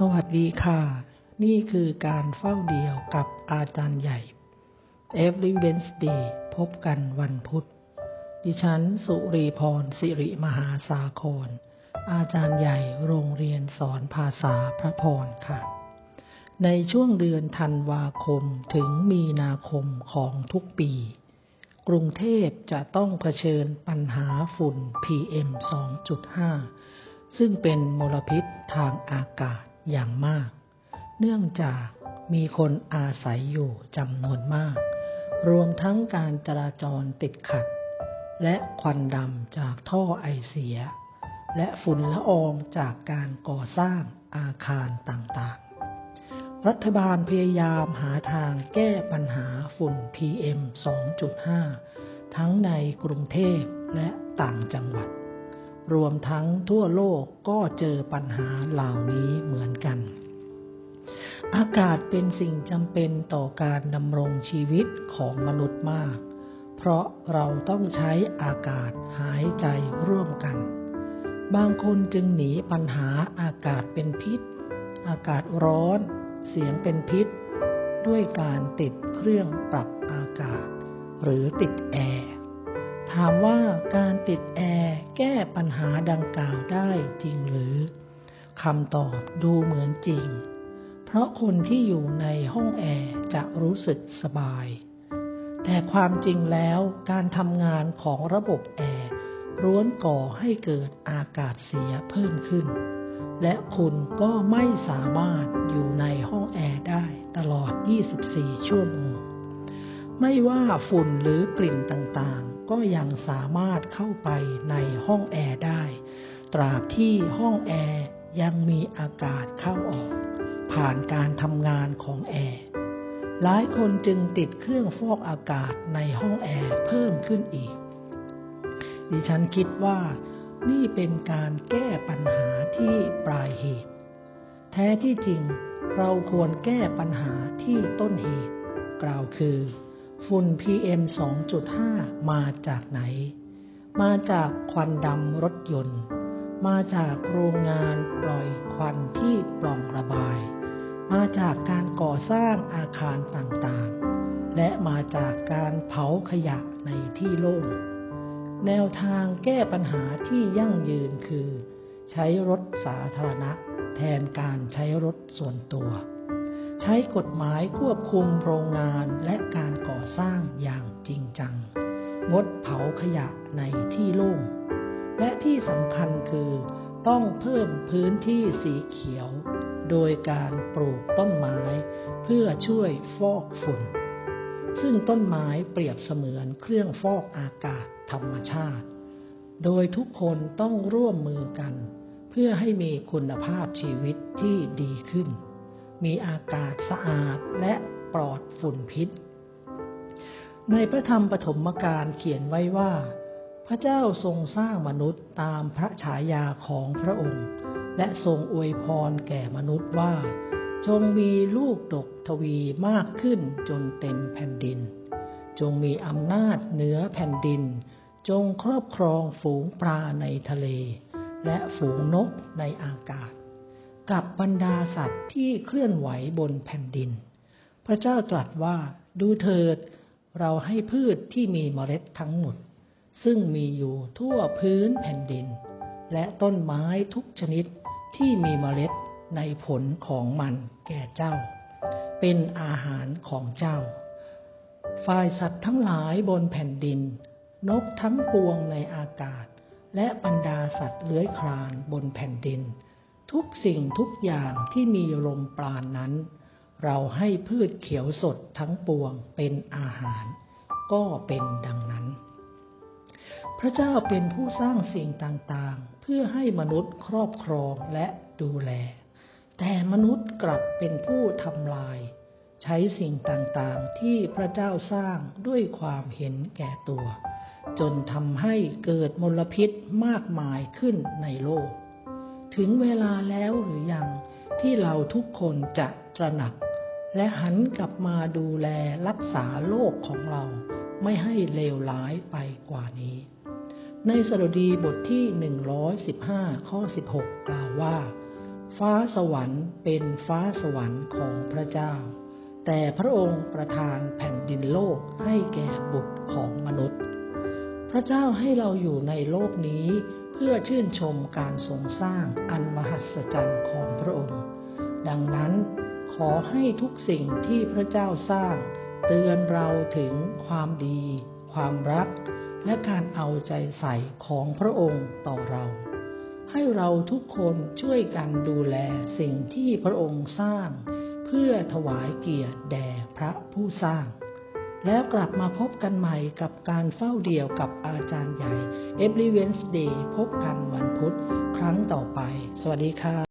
สวัสดีค่ะ นี่คือการเฝ้าเดียวกับอาจารย์ใหญ่ Every Wednesday พบกันวันพุธ ดิฉัน สุรีพร สิริมหาสาคร อาจารย์ใหญ่โรงเรียนสอนภาษาพระพรค่ะ ในช่วงเดือนธันวาคมถึงมีนาคมของทุกปี กรุงเทพจะต้องเผชิญปัญหาฝุ่น PM 2.5ซึ่งเป็นมลพิษทางอากาศ อย่างมาก เนื่องจากมีคนอาศัยอยู่จำนวนมาก รวมทั้งการจราจรติดขัด และควันดำจากท่อไอเสีย และฝุ่นละอองจากการก่อสร้างอาคารต่างๆ รัฐบาลพยายามหาทางแก้ปัญหาฝุ่น PM 2.5 ทั้งในกรุงเทพและต่างจังหวัด รวมทั้งทั่วโลกก็เจอปัญหาเหล่านี้เหมือนกัน อากาศเป็นสิ่งจำเป็นต่อการดำรงชีวิตของมนุษย์มาก เพราะเราต้องใช้อากาศหายใจร่วมกัน บางคนจึงหนีปัญหาอากาศเป็นพิษ อากาศร้อน เสียงเป็นพิษ ด้วยการติดเครื่องปรับอากาศ หรือติดแอร์ ถามว่าการติดแอร์แก้ปัญหาดังกล่าวได้จริงหรือคำตอบดูเหมือนจริง เพราะคนที่อยู่ในห้องแอร์จะรู้สึกสบาย แต่ความจริงแล้วการทำงานของระบบแอร์ร้วนก่อให้เกิดอากาศเสียเพิ่มขึ้น และคุณก็ไม่สามารถอยู่ในห้องแอร์ได้ตลอด 24 ชั่วโมง ไม่ว่าฝุ่นหรือกลิ่นต่าง ก็ยังสามารถเข้าไปในห้องแอร์ได้ ตราบที่ห้องแอร์ยังมีอากาศเข้าออก ผ่านการทำงานของแอร์ หลายคนจึงติดเครื่องฟอกอากาศในห้องแอร์เพิ่มขึ้นอีก ดิฉันคิดว่านี่เป็นการแก้ปัญหาที่ปลายเหตุ แท้ที่จริงเราควรแก้ปัญหาที่ต้นเหตุ กล่าวคือ ฝุ่น PM 2.5 มาจากไหน มาจากควันดำรถยนต์ มาจากโรงงานปล่อยควันที่ปล่องระบาย มาจากการก่อสร้างอาคารต่างๆ และมาจากการเผาขยะในที่โล่ง แนวทางแก้ปัญหาที่ยั่งยืนคือ ใช้รถสาธารณะ แทนการใช้รถส่วนตัว ใช้กฎหมายควบคุมโรงงานและการก่อสร้างอย่างจริงจัง งดเผาขยะในที่โล่ง และที่สำคัญคือต้องเพิ่มพื้นที่สีเขียว โดยการปลูกต้นไม้ เพื่อช่วยฟอกฝุ่น ซึ่งต้นไม้เปรียบเสมือนเครื่องฟอกอากาศธรรมชาติ โดยทุกคนต้องร่วมมือกัน เพื่อให้มีคุณภาพชีวิตที่ดีขึ้น มีอากาศสะอาดและปลอดฝุ่นพิษ ในพระธรรมปฐมกาลเขียนไว้ว่า พระเจ้าทรงสร้างมนุษย์ตามพระฉายาของพระองค์ และทรงอวยพรแก่มนุษย์ว่า จงมีลูกดกทวีมากขึ้นจนเต็มแผ่นดิน จงมีอำนาจเหนือแผ่นดิน จงครอบครองฝูงปลาในทะเล และฝูงนกในอากาศ กับบรรดาสัตว์ที่เคลื่อนไหวบนแผ่นดิน พระเจ้าตรัสว่าดูเถิด เราให้พืชที่มีเมล็ดทั้งหมด ซึ่งมีอยู่ทั่วพื้นแผ่นดิน และต้นไม้ทุกชนิดที่มีเมล็ดในผลของมันแก่เจ้า เป็นอาหารของเจ้า ฝ่ายสัตว์ทั้งหลายบนแผ่นดิน นกทั้งปวงในอากาศ และบรรดาสัตว์เลื้อยคลานบนแผ่นดิน ทุกสิ่งทุกอย่างที่มีลมปราณนั้น เราให้พืชเขียวสดทั้งปวงเป็นอาหาร ก็เป็นดังนั้น พระเจ้าเป็นผู้สร้างสิ่งต่างๆ เพื่อให้มนุษย์ครอบครองและดูแล แต่มนุษย์กลับเป็นผู้ทำลาย ใช้สิ่งต่างๆ ที่พระเจ้าสร้างด้วยความเห็นแก่ตัว จนทำให้เกิดมลพิษมากมายขึ้นในโลก ถึงเวลาแล้วหรือยังที่เราทุกคนจะตระหนัก และหันกลับมาดูแลรักษาโลกของเรา ไม่ให้เลวร้ายไปกว่านี้ ในสดุดีบทที่ 115 ข้อ 16 กล่าวว่า ฟ้าสวรรค์เป็นฟ้าสวรรค์ของพระเจ้า แต่พระองค์ประทานแผ่นดินโลกให้แก่บุตรของมนุษย์ พระเจ้าให้เราอยู่ในโลกนี้ เพื่อชื่นชมการทรงสร้างอันมหัศจรรย์ของพระองค์ ดังนั้นขอให้ทุกสิ่งที่พระเจ้าสร้าง เตือนเราถึงความดี ความรัก และการเอาใจใส่ของพระองค์ต่อเรา ให้เราทุกคนช่วยกันดูแลสิ่งที่พระองค์สร้าง เพื่อถวายเกียรติแด่พระผู้สร้าง แล้วกลับมาพบกันใหม่กับการเฝ้าเดี่ยวกับอาจารย์ใหญ่ Every Wednesday พบกันวันพุธครั้งต่อไป สวัสดีค่ะ